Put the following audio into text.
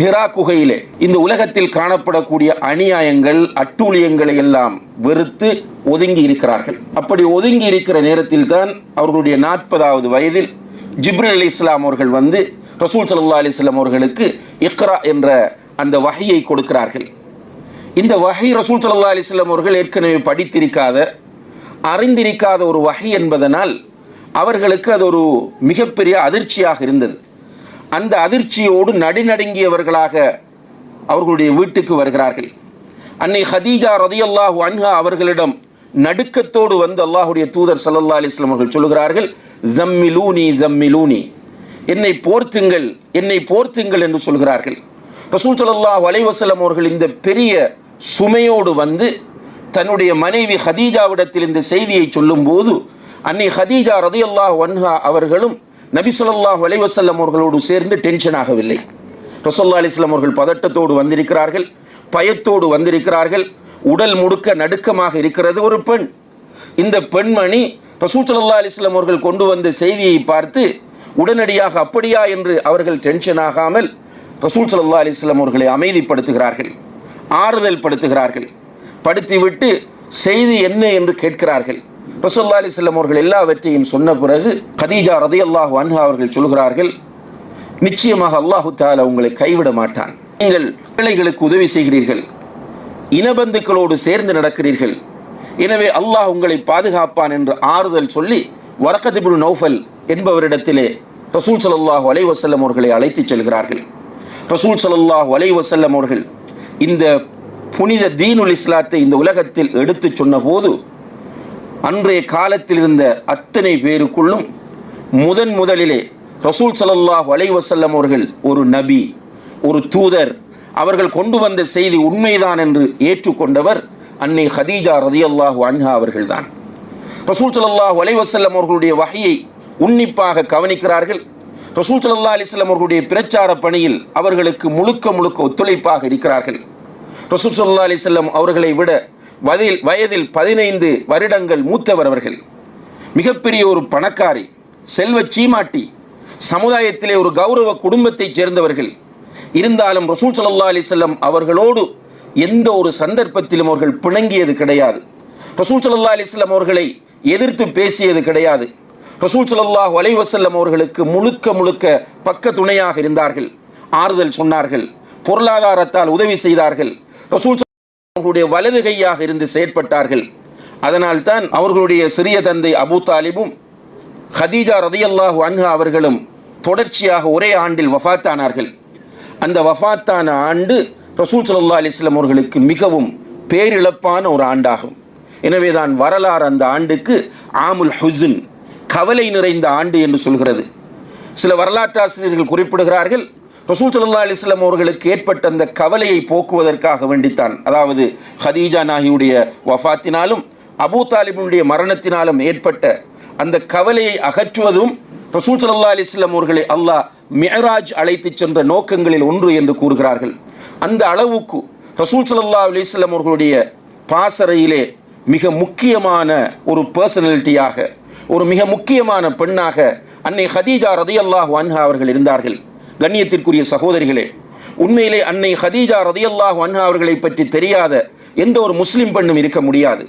ஹிரா குகையிலே இந்த உலகத்தில் காணப்படக்கூடிய அநியாயங்கள் அட்டூழியங்களை எல்லாம் வெறுத்து ஒதுங்கி இருக்கிறார்கள். அப்படி ஒதுங்கி இருக்கிற நேரத்தில் தான் அவர்களுடைய நாற்பதாவது வயதில் ஜிப்ரல் அலி இஸ்லாம் அவர்கள் வந்து ரசூல் சல்லா அலிஸ்லாம் அவர்களுக்கு இக்ரா என்ற அந்த வகையை கொடுக்கிறார்கள். இந்த வகை ரசூல் சல்லா அலிஸ்லாம் அவர்கள் ஏற்கனவே படித்திருக்காத அறிந்திருக்காத ஒரு வகை என்பதனால் அவர்களுக்கு அது ஒரு மிகப்பெரிய அதிர்ச்சியாக இருந்தது. அந்த அதிர்ச்சியோடு நடுநடுங்கியவர்களாக அவர்களுடைய வீட்டுக்கு வருகிறார்கள். அன்னை ஹதீஜா ரதியல்லாஹு அன்ஹா அவர்களிடம் நடுக்கத்தோடு வந்து அல்லாஹுடைய தூதர் சல்லா அலிஸ்லாம் அவர்கள் சொல்கிறார்கள் ஜம்மிலூனி ஜம்மிலூனி. என்னை போர்த்துங்கள் என்னை போர்த்துங்கள் என்று சொல்கிறார்கள். ரசூல் சல்லாஹ் அலைவசலம் அவர்கள் இந்த பெரிய சுமையோடு வந்து தன்னுடைய மனைவி ஹதீஜாவிடத்தில் இந்த செய்தியை சொல்லும்போது அன்னை ஹதீஜா ரதியல்லாஹ் வன்ஹா அவர்களும் நபி சொல்லாஹ் அலைவசல்லம் அவர்களோடு சேர்ந்து டென்ஷன் ஆகவில்லை. ரசோல்லா அலிஸ்லாம் அவர்கள் பதட்டத்தோடு வந்திருக்கிறார்கள் பயத்தோடு வந்திருக்கிறார்கள் உடல் முடுக்க நடுக்கமாக இருக்கிறது ஒரு பெண். இந்த பெண்மணி ரசூல் சல்லா அலிஸ்லாம் அவர்கள் கொண்டு வந்த செய்தியை பார்த்து உடனடியாக அப்படியா என்று அவர்கள் டென்ஷன் ஆகாமல் ரசூல் சல்லா அலிஸ்லாம் அவர்களை அமைதிப்படுத்துகிறார்கள் ஆறுதல் படுத்துகிறார்கள். படுத்திவிட்டு செய்தி என்ன என்று கேட்கிறார்கள். ரசூல்லா அலி செல்லம் அவர்கள் எல்லாவற்றையும் சொன்ன பிறகு கதீஜா ரதி அல்லாஹ் அன்ஹா அவர்கள் சொல்கிறார்கள் நிச்சயமாக அல்லாஹு தாலா உங்களை கைவிட மாட்டான். நீங்கள் பிள்ளைகளுக்கு உதவி செய்கிறீர்கள் இனபந்துக்களோடு சேர்ந்து நடக்கிறீர்கள். எனவே அல்லாஹ் உங்களை பாதுகாப்பான் என்று ஆறுதல் சொல்லி வரக்கதிபுல் நௌஃபல் என்பவரிடத்திலே ரசூல் சல்லாஹூ அலை வசல்லம் அவர்களை அழைத்துச் செல்கிறார்கள். ரசூல் சல்லாஹூ அலை வசல்லம் அவர்கள் இந்த புனித தீனுல் இஸ்லாத்தை இந்த உலகத்தில் எடுத்துச் சொன்னபோது அன்றைய காலத்தில் இருந்த அத்தனை பேருக்குள்ளும் முதன் முதலிலே ரசூல் சல்லாஹ் அலைவசல்லம் அவர்கள் ஒரு நபி ஒரு தூதர் அவர்கள் கொண்டு வந்த செய்தி உண்மைதான் என்று ஏற்றுக்கொண்டவர் அன்னை ஹதீஜா ரதியல்லாஹு அன்ஹா அவர்கள்தான். ரசூல் சல்லாஹ் அலைவசல்லம் அவர்களுடைய வகையை உன்னிப்பாக கவனிக்கிறார்கள். ரசூல் சல்லா அலிஸ்லாம் அவர்களுடைய பிரச்சார பணியில் அவர்களுக்கு முழுக்க முழுக்க ஒத்துழைப்பாக இருக்கிறார்கள். ரசூல் சல்லா அலிஸ்லாம் அவர்களை விட வயதில் வயதில் பதினைந்து வருடங்கள் மூத்தவர் அவர்கள். மிகப்பெரிய ஒரு பணக்காரி செல்வ சீமாட்டி சமுதாயத்திலே ஒரு கௌரவ குடும்பத்தைச் சேர்ந்தவர்கள். இருந்தாலும் ரசூல் சல்லா அலிசல்லம் அவர்களோடு எந்த ஒரு சந்தர்ப்பத்திலும் அவர்கள் பிணங்கியது கிடையாது. ரசூல் சல்லா அலிஸ்லாம் அவர்களை எதிர்த்து பேசியது கிடையாது. ரசூல் சல்லாஹ் அலைவசல்லம் அவர்களுக்கு முழுக்க முழுக்க பக்க துணையாக இருந்தார்கள். ஆறுதல் சொன்னார்கள். பொருளாதாரத்தால் உதவி செய்தார்கள். ரசூல் அவர்களுடைய வலது கையாக இருந்து செயற்பட்டார்கள். அதனால் தான் அவர்களுடைய சிறிய தந்தை அபு தாலிபும் ஹதீஜா ரதியல்லாஹு அன்ஹா அவர்களும் தொடர்ச்சியாக ஒரே ஆண்டில் வஃத்தானார்கள். அந்த வஃத்தான ஆண்டு ரசூல் சல்லா அலிஸ்லாம் அவர்களுக்கு மிகவும் பேரிழப்பான ஒரு ஆண்டாகும். எனவே தான் வரலாறு அந்த ஆண்டுக்கு ஆமுல் ஹுசின் கவலை நிறைந்த ஆண்டு என்று சொல்கிறது. சில வரலாற்றாசிரியர்கள் குறிப்பிடுகிறார்கள் ரசூல் சல்லா அலிஸ்லாம் அவர்களுக்கு ஏற்பட்ட அந்த கவலையை போக்குவதற்காக வேண்டித்தான். அதாவது ஹதீஜா நாகியுடைய வஃத்தினாலும் அபூ தாலிபனுடைய மரணத்தினாலும் ஏற்பட்ட அந்த கவலையை அகற்றுவதும் ரசூல் சல்லா அலிஸ்லாம் அவர்களை அல்லாஹ் மியராஜ் அழைத்து சென்ற நோக்கங்களில் ஒன்று என்று கூறுகிறார்கள். அந்த அளவுக்கு ரசூல் சல்லா அலிஸ்லாம் அவர்களுடைய பாசறையிலே மிக முக்கியமான ஒரு பர்சனாலிட்டியாக ஒரு மிக முக்கியமான பெண்ணாக அன்னை ஹதீஜா ரதியல்லாஹு அன்ஹா அவர்கள் இருந்தார்கள். கண்ணியத்திற்குரிய சகோதரிகளே உண்மையிலே அன்னை ஹதீஜா ரதியல்லாஹு அன்ஹா அவர்களை பற்றி தெரியாத எந்த ஒரு முஸ்லிம் பெண்ணும் இருக்க முடியாது.